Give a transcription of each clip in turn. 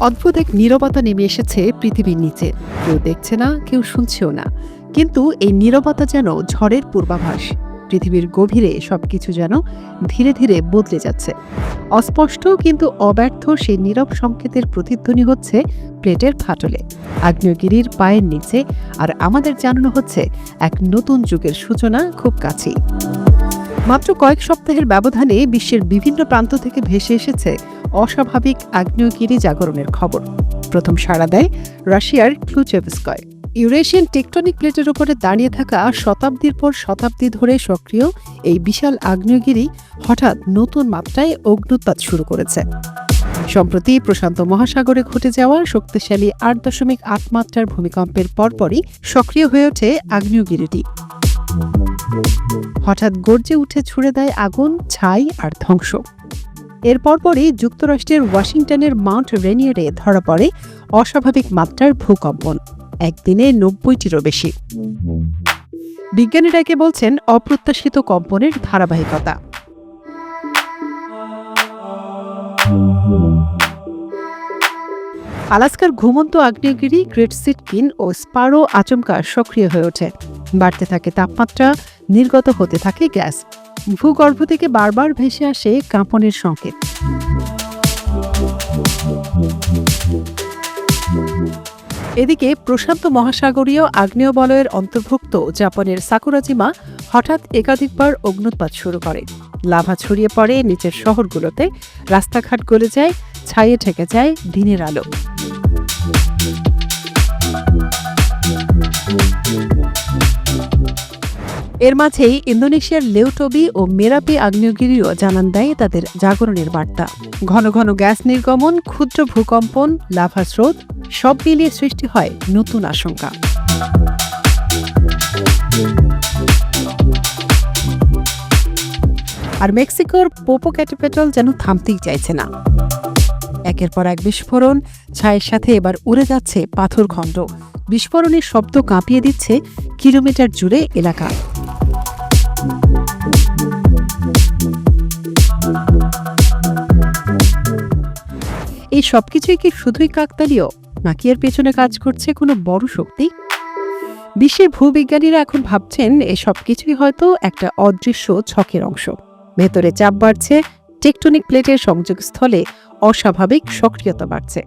অদ্ভুত এক নীরবতা নেমে এসেছে পৃথিবীর নিচে। কেউ দেখছে না, কেউ শুনছেও না। কিন্তু এই নীরবতা যেন ঝড়ের পূর্বাভাস। পৃথিবীর গভীরে সবকিছু যেন ধীরে ধীরে বদলে যাচ্ছে। অস্পষ্ট কিন্তু অব্যর্থ সেই নীরব সংকেতের প্রতিধ্বনি হচ্ছে প্লেটের ফাটলে। আগ্নেয়গিরির পায়ের নিচে আর আমাদের জানানো হচ্ছে এক নতুন যুগের সূচনা খুব কাছেই। মাত্র কয়েক সপ্তাহের ব্যবধানে বিশ্বের বিভিন্ন প্রান্ত থেকে ভেসে এসেছে অস্বাভাবিক আগ্নেয়গিরি জাগরণের খবর। প্রথম সাড়া দেয় রাশিয়ার ক্লুচেভস্কয়। ইউরেশিয়ান টেকটনিক প্লেটের উপরে দাঁড়িয়ে থাকা শতাব্দীর পর শতাব্দী ধরে সক্রিয় এই বিশাল আগ্নেয়গিরি হঠাৎ নতুন মাত্রায় অগ্নুৎপাত শুরু করেছে। সম্প্রতি প্রশান্ত মহাসাগরে ঘটে যাওয়া শক্তিশালী আট দশমিক আট মাত্রার ভূমিকম্পের পরপরই সক্রিয় হয়ে ওঠে আগ্নেয়গিরিটি। হঠাৎ গর্জে উঠে ছুড়ে দেয় আগুন, ছাই আর ধ্বংস। এর পরপরই যুক্তরাষ্ট্রের ওয়াশিংটনের মাউন্ট রেনিয়ারে ধরা পড়ে অস্বাভাবিক মাত্রার ভূকম্পন, একদিনে নব্বইটিরও বেশি। বিজ্ঞানীরা একে বলছেন অপ্রত্যাশিত কম্পনের ধারাবাহিকতা। আলাস্কার ঘুমন্ত আগ্নেয়গিরি, গ্রেট সিটকিন ও স্পারো আচমকা সক্রিয় হয়ে ওঠে। বাড়তে থাকে তাপমাত্রা, নির্গত হতে থাকে গ্যাস। ভূগর্ভ থেকে বারবার ভেসে আসে কাঁপনের সংকেত। এদিকে প্রশান্ত মহাসাগরীয় আগ্নেয় বলয়ের অন্তর্ভুক্ত জাপানের সাকুরাজিমা হঠাৎ একাধিকবার অগ্নুৎপাত শুরু করে। লাভা ছড়িয়ে পড়ে নিচের শহরগুলোতে, রাস্তাঘাট গলে যায়, ছাইয়ে ঠেকে যায় দিনের আলো। এর মাঝেই ইন্দোনেশিয়ার লেউটবি ও মেরাপি আগ্নেয়গিরিও জানান দেয় তাদের জাগরণের বার্তা। ঘন ঘন গ্যাস নির্গমন, ক্ষুদ্র ভূকম্পন, লাভা স্রোত, সব মিলিয়ে সৃষ্টি হয় নতুন আশঙ্কা। আর মেক্সিকোর পোপো ক্যাটিপেটল যেন থামতেই চাইছে না। একের পর এক বিস্ফোরণ, ছায়ের সাথে এবার উড়ে যাচ্ছে পাথর খণ্ড বিস্ফোরণের শব্দ কাঁপিয়ে দিচ্ছে কিলোমিটার জুড়ে এলাকা। এই সবকিছুই কি শুধুই কাকতালীয়? নাকি এর পেছনে কাজ করছে কোনো বড় শক্তি? বিশ্বের ভূবিজ্ঞানীরা এখন ভাবছেন এই সবকিছুই হয়তো একটা অদৃশ্য ছকের অংশ। ভেতরে চাপ বাড়ছে, টেকটনিক প্লেটের সংযোগস্থলে অস্বাভাবিক সক্রিয়তা বাড়ছে।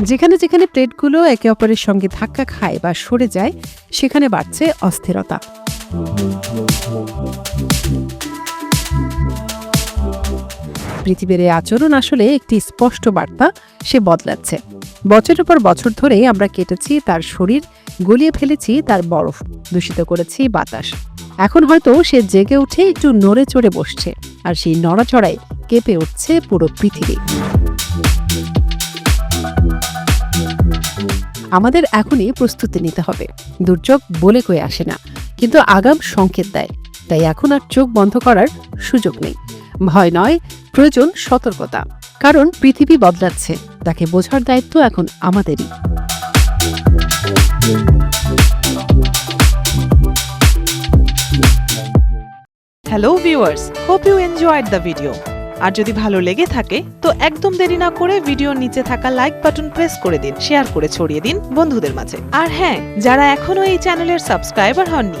যেখানে যেখানে প্লেটগুলো একে অপরের সঙ্গে ধাক্কা খায় বা সরে যায়, সেখানে বাড়ছে অস্থিরতা। পৃথিবীর এই আচরণ আসলে একটি স্পষ্ট বার্তা, সে বদলাচ্ছে। বছরের পর বছর ধরে আমরা কেটেছি তার শরীর, গলিয়ে ফেলেছি তার বরফ, দূষিত করেছি বাতাস। এখন হয়তো সে জেগে উঠে একটু নড়ে চড়ে বসছে, আর সেই নড়াচড়ায় কেঁপে উঠছে পুরো পৃথিবী। আমাদের এখনই প্রস্তুতি নিতে হবে। দুর্যোগ বলে কয়ে আসে না, কিন্তু আগাম সংকেত দেয়, তাই এখন আর চোখ বন্ধ করার সুযোগ নেই। ভয় নয় প্রয়োজন সতর্কতা, কারণ পৃথিবী বদলাচ্ছে। তাকে বোঝার দায়িত্ব এখন আমাদেরই। Hello viewers hope you enjoyed the video আর যদি ভালো লেগে থাকে, তো একদম দেরি না করে ভিডিওর নিচে থাকা লাইক বাটন প্রেস করে দিন শেয়ার করে ছড়িয়ে দিন বন্ধুদের মাঝে। আর হ্যাঁ যারা এখনও এই চ্যানেলের সাবস্ক্রাইবার হননি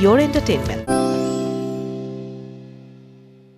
your entertainment.